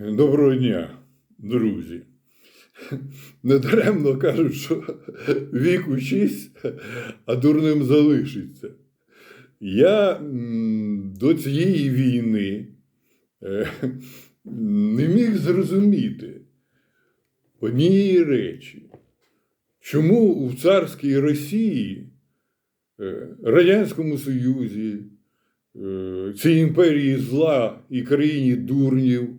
Доброго дня, друзі. Недаремно кажуть, що вік учись, а дурним залишиться. Я до цієї війни е, не міг зрозуміти однієї речі, чому в царській Росії, е, Радянському Союзі, е, цій імперії зла і країні дурнів,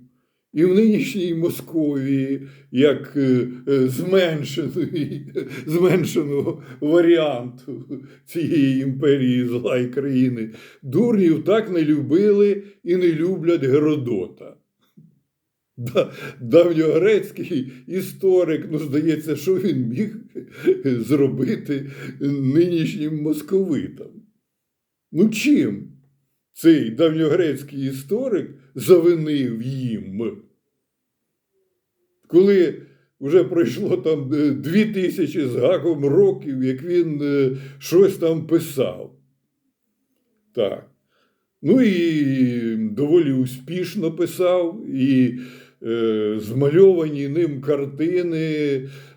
і в нинішній Московії як е, е, зменшеного варіанту цієї імперії зла і країни дурнів так не любили і не люблять Геродота. Давньогрецький історик, ну, здається, що він міг зробити нинішнім московитам. Ну чим цей давньогрецький історик завинив їм? Коли вже пройшло там е, дві тисячі з гаком років, як він е, щось там писав. Так. Ну і доволі успішно писав, і е, змальовані ним картини,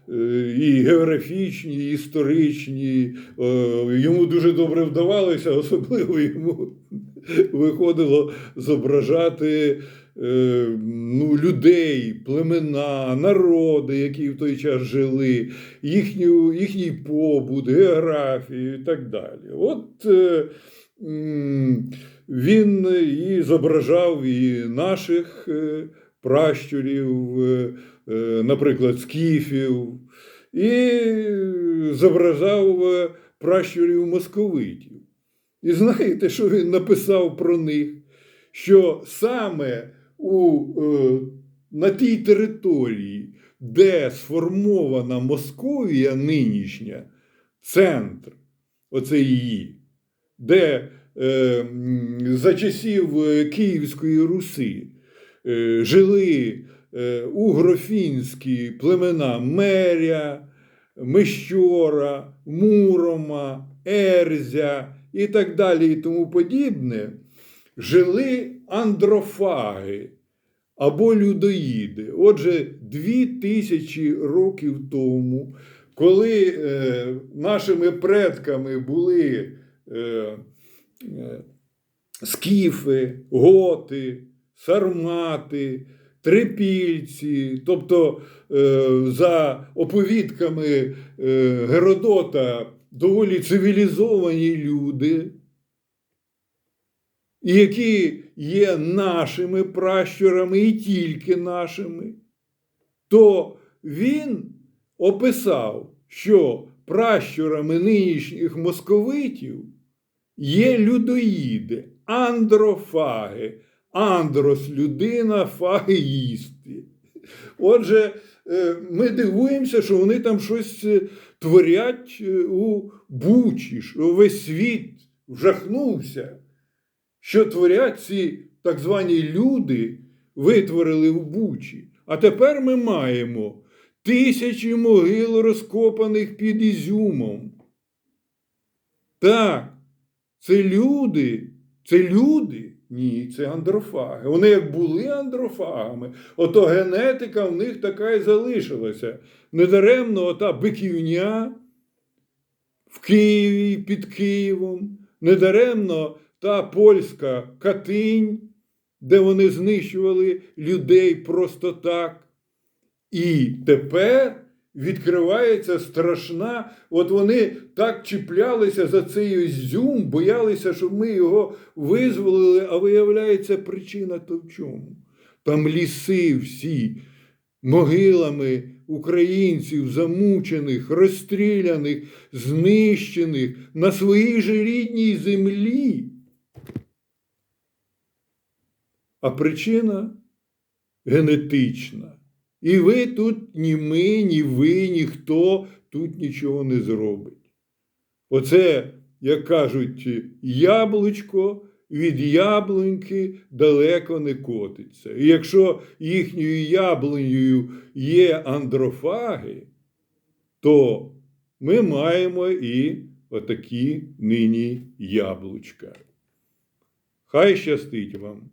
е, і географічні, і історичні. Е, йому дуже добре вдавалося, особливо йому виходило зображати е, ну, людей, племена, народи, які в той час жили, їхню, їхній побут, географію і так далі. От е, він і зображав і наших е, пращурів, наприклад, скіфів, і зображав пращурів московитів. І знаєте, що він написав про них? Що саме у, е, на тій території, де сформована Московія нинішня, центр, оце її, де е, за часів е, Київської Руси е, жили е, угрофінські племена Меря, Мещора, Мурома, Ерзя і так далі, і тому подібне, жили андрофаги або людоїди. Отже, дві тисячі років тому, коли е, нашими предками були е, е, скіфи, готи, сармати, трипільці, тобто е, за оповідками е, Геродота доволі цивілізовані люди, які є нашими пращурами і тільки нашими, то він описав, що пращурами нинішніх московитів є людоїди, андрофаги, андрос людина, фаги їсти. Отже, ми дивуємося, що вони там щось е, творять е, у Бучі, що весь світ вжахнувся, що творять ці так звані люди, витворили в Бучі. А тепер ми маємо тисячі могил розкопаних під Ізюмом. Так, це люди, це люди. Ні, це андрофаги. Вони як були андрофагами, ото генетика в них така і залишилася. Недаремно ота биківня в Києві під Києвом, недаремно та польська Катинь, де вони знищували людей просто так. І тепер відкривається страшна, от вони так чіплялися за цей ізюм, боялися, щоб ми його визволили, а виявляється, причина то в чому? Там ліси всі могилами українців, замучених, розстріляних, знищених на своїй же рідній землі. А причина генетична. І ви тут ні ми, ні ви, ніхто тут нічого не зробить. Оце, як кажуть, яблучко від яблуньки далеко не котиться. І якщо їхньою яблунею є андрофаги, то ми маємо і отакі нині яблучка. Хай щастить вам!